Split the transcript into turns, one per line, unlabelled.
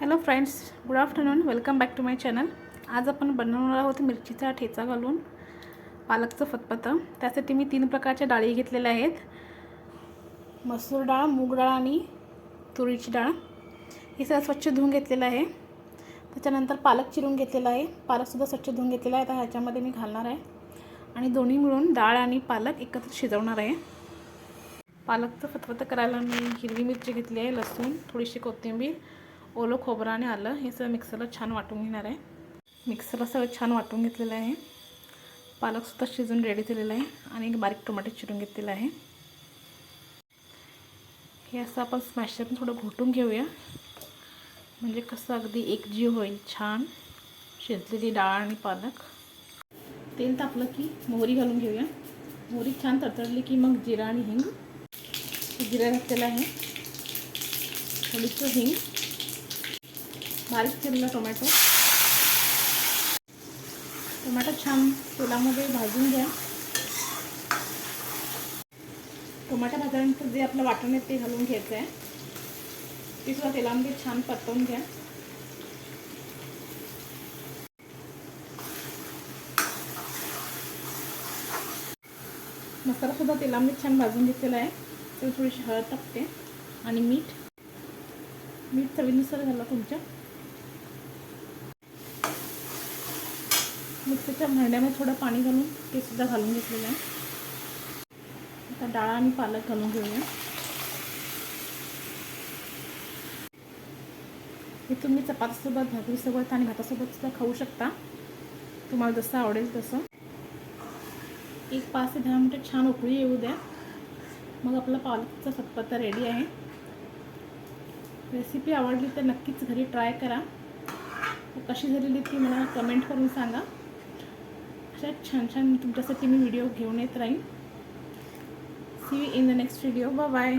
Hello friends good afternoon welcome back to my channel आज आपण बनवणार आहोत मिरचीचा ठेचा घालून पालकचं फतफतं त्यासाठी मी तीन प्रकारच्या डाळी घेतलेल्या आहेत. मसूर डाळ मूग डाळ आणि तुरीची डाळ. हे सगळं स्वच्छ धुवून घेतलेलं आहे. त्याच्यानंतर पालक चिरून घेतलेला आहे. पालकसुद्धा स्वच्छ धुवून घेतलेला आहे. तर ह्याच्यामध्ये मी घालणार आहे. आणि दोन्ही मिळून डाळ आणि पालक एकत्र शिजवणार आहे. पालकचं फतफतं करायला मी हिरवी मिरची घेतली आहे लसूण थोडीशी कोथिंबीर ओलं खोबरं आणि आलं. हे सगळं मिक्सरला छान वाटून घेणार आहे. मिक्सरला सगळं छान वाटून घेतलेलं आहे. पालकसुद्धा शिजून रेडी झालेलं आहे आणि एक बारीक टोमॅटो चिरून घेतलेलं आहे. हे असं आपण स्मॅशरने थोडं घोटून घेऊया. म्हणजे कसं अगदी एकजीव होईल. छान शिजलेली डाळ आणि पालक. तेल तापलं की मोहरी घालून घेऊया. मोहरी छान तडतडली की मग जिरा आणि हिंग. जिरा घातलेला आहे. थोडीचं हिंग. बारीक चिरलेला टोमॅटो. टोमॅटो छान तेलामध्ये भाजून घ्या. टोमॅटो भाजल्यानंतर जे आपलं वाटण आहे ते घालून घ्यायचं आहे ते सुद्धा तेलामध्ये छान परतवून घ्या. मसालासुद्धा तेलामध्ये छान भाजून घेतलेला आहे. ते थोडीशी हळद टाकते आणि मीठ. मीठ चवीनुसार झालं तुमच्या. मिक्सरच्या भांड्यामध्ये थोडं पाणी घालून ते सुद्धा घालून घेतलेलं आहे. आता डाळ आणि पालक घालून घेऊया. हे तुम्ही चपातीसोबत भाकरीसोबत आणि भातासोबत सुद्धा खाऊ शकता. तुम्हाला जसं आवडेल तसं. एक पाच ते दहा मिनटं छान उकळी येऊ द्या. मग आपला पालकचा सतपत्ता रेडी आहे. रेसिपी आवडली तर नक्कीच घरी ट्राय करा. कशी झालेली ती मला कमेंट करून सांगा. अशा छान छान तुमच्यासाठी मी व्हिडिओ घेऊन येत राहीन. See you in the next video bye bye